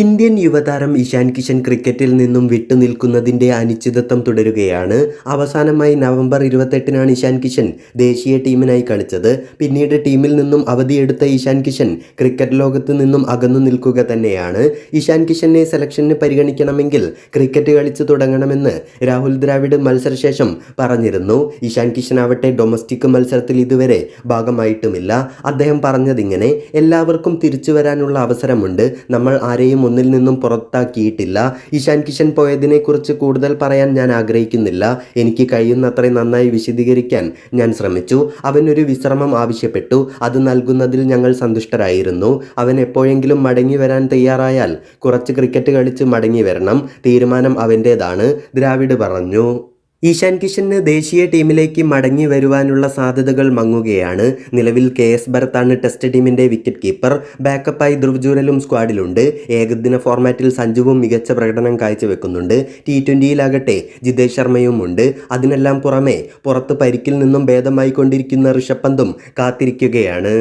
Indian യുവതാരം ഇഷാൻ കിഷൻ ക്രിക്കറ്റിൽ നിന്നും വിട്ടുനിൽക്കുന്നതിന്റെ അനിശ്ചിതത്വം തുടരുകയാണ്. അവസാനമായി നവംബർ ഇരുപത്തെട്ടിനാണ് ഇഷാൻ കിഷൻ ദേശീയ ടീമിനായി കളിച്ചത്. പിന്നീട് ടീമിൽ നിന്നും അവധിയെടുത്ത ഇഷാൻ കിഷൻ ക്രിക്കറ്റ് ലോകത്ത് നിന്നും അകന്നു നിൽക്കുക തന്നെയാണ്. ഇഷാൻ കിഷനെ സെലക്ഷന് പരിഗണിക്കണമെങ്കിൽ ക്രിക്കറ്റ് കളിച്ചു തുടങ്ങണമെന്ന് രാഹുൽ ദ്രാവിഡ് മത്സരശേഷം പറഞ്ഞിരുന്നു. ഇഷാൻ കിഷൻ ആവട്ടെ ഡൊമസ്റ്റിക് മത്സരത്തിൽ ഇതുവരെ ഭാഗമായിട്ടുമില്ല. അദ്ദേഹം പറഞ്ഞതിങ്ങനെ എല്ലാവർക്കും തിരിച്ചു വരാനുള്ള അവസരമുണ്ട്. നമ്മൾ ആരെയും ഒന്നിൽ നിന്നും പുറത്താക്കിയിട്ടില്ല. ഇഷാൻ കിഷൻ പോയതിനെക്കുറിച്ച് കൂടുതൽ പറയാൻ ഞാൻ ആഗ്രഹിക്കുന്നില്ല. എനിക്ക് കഴിയുന്നത്ര നന്നായി വിശദീകരിക്കാൻ ഞാൻ ശ്രമിച്ചു. അവൻ ഒരു വിശ്രമം ആവശ്യപ്പെട്ടു. അത് നൽകുന്നതിൽ ഞങ്ങൾ സന്തുഷ്ടരായിരുന്നു. അവൻ എപ്പോഴെങ്കിലും മടങ്ങി വരാൻ തയ്യാറായാൽ കുറച്ച് ക്രിക്കറ്റ് കളിച്ച് മടങ്ങി വരണം. തീരുമാനം അവന്റേതാണ് ദ്രാവിഡ് പറഞ്ഞു. ഈശാൻ കിഷന് ദേശീയ ടീമിലേക്ക് മടങ്ങി വരുവാനുള്ള സാധ്യതകൾ മങ്ങുകയാണ്. നിലവിൽ കെ എസ് ഭരത്താണ് ടെസ്റ്റ് ടീമിന്റെ വിക്കറ്റ് കീപ്പർ. ബാക്കപ്പായി ധ്രുവജൂരലും സ്ക്വാഡിലുണ്ട്. ഏകദിന ഫോർമാറ്റിൽ സഞ്ജുവും മികച്ച പ്രകടനം കാഴ്ചവെക്കുന്നുണ്ട്. ടി ട്വന്റിയിലാകട്ടെ ജിതേഷ് ശർമ്മയും ഉണ്ട് അതിനെല്ലാം പുറമെ പുറത്ത് പരിക്കിൽ നിന്നും ഭേദമായിക്കൊണ്ടിരിക്കുന്ന ഋഷഭ് പന്തും കാത്തിരിക്കുകയാണ്.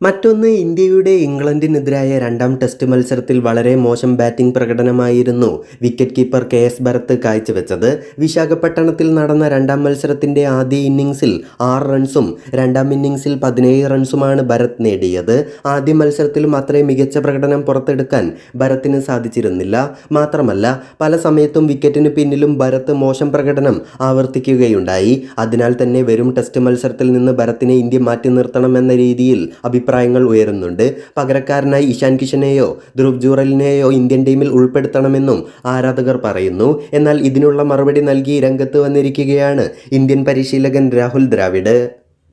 മറ്റൊന്ന് ഇന്ത്യയുടെ ഇംഗ്ലണ്ടിനെതിരായ രണ്ടാം ടെസ്റ്റ് മത്സരത്തിൽ വളരെ മോശം batting പ്രകടനമായിരുന്നു wicket keeper K S Bharat കാഴ്ചവെച്ചത്. വിശാഖപട്ടണത്തിൽ നടന്ന രണ്ടാം മത്സരത്തിന്റെ ആദ്യ ഇന്നിംഗ്സിൽ ആറ് റൺസും രണ്ടാം ഇന്നിംഗ്സിൽ പതിനേഴ് റൺസുമാണ് ഭരത് നേടിയത്. ആദ്യ മത്സരത്തിലും അത്രയും മികച്ച പ്രകടനം പുറത്തെടുക്കാൻ ഭരത്തിന് സാധിച്ചിരുന്നില്ല. മാത്രമല്ല പല സമയത്തും വിക്കറ്റിന് പിന്നിലും ഭരത് മോശം പ്രകടനം ആവർത്തിക്കുകയുണ്ടായി. അതിനാൽ തന്നെ വരും ടെസ്റ്റ് മത്സരത്തിൽ നിന്ന് ഭരത്തിനെ ഇന്ത്യ മാറ്റി നിർത്തണമെന്ന രീതിയിൽ അഭിപ്രായങ്ങൾ ഉയരുന്നുണ്ട്. പകരക്കാരനായി ഇഷാൻ കിഷനെയോ ധ്രുവ് ജൂറലിനെയോ ഇന്ത്യൻ ടീമിൽ ഉൾപ്പെടുത്തണമെന്നും ആരാധകർ പറയുന്നു. എന്നാൽ ഇതിനുള്ള മറുപടി നൽകി രംഗത്ത് വന്നിരിക്കുകയാണ് ഇന്ത്യൻ പരിശീലകൻ രാഹുൽ ദ്രാവിഡ്.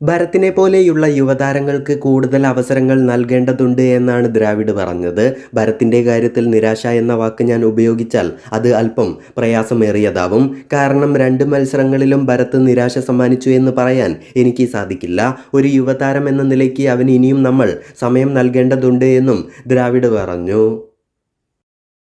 ഭരത്തിനെ പോലെയുള്ള യുവതാരങ്ങൾക്ക് കൂടുതൽ അവസരങ്ങൾ നൽകേണ്ടതുണ്ട് എന്നാണ് ദ്രാവിഡ് പറഞ്ഞത്. ഭരത്തിന്റെ കാര്യത്തിൽ നിരാശ എന്ന വാക്ക് ഞാൻ ഉപയോഗിച്ചാൽ അത് അല്പം പ്രയാസമേറിയതാവും. കാരണം രണ്ട് മത്സരങ്ങളിലും ഭരത്ത് നിരാശ സമ്മാനിച്ചു എന്ന് പറയാൻ എനിക്ക് സാധിക്കില്ല. ഒരു യുവതാരം എന്ന നിലയ്ക്ക് അവന് ഇനിയും നമ്മൾ സമയം നൽകേണ്ടതുണ്ട് എന്നും ദ്രാവിഡ് പറഞ്ഞു.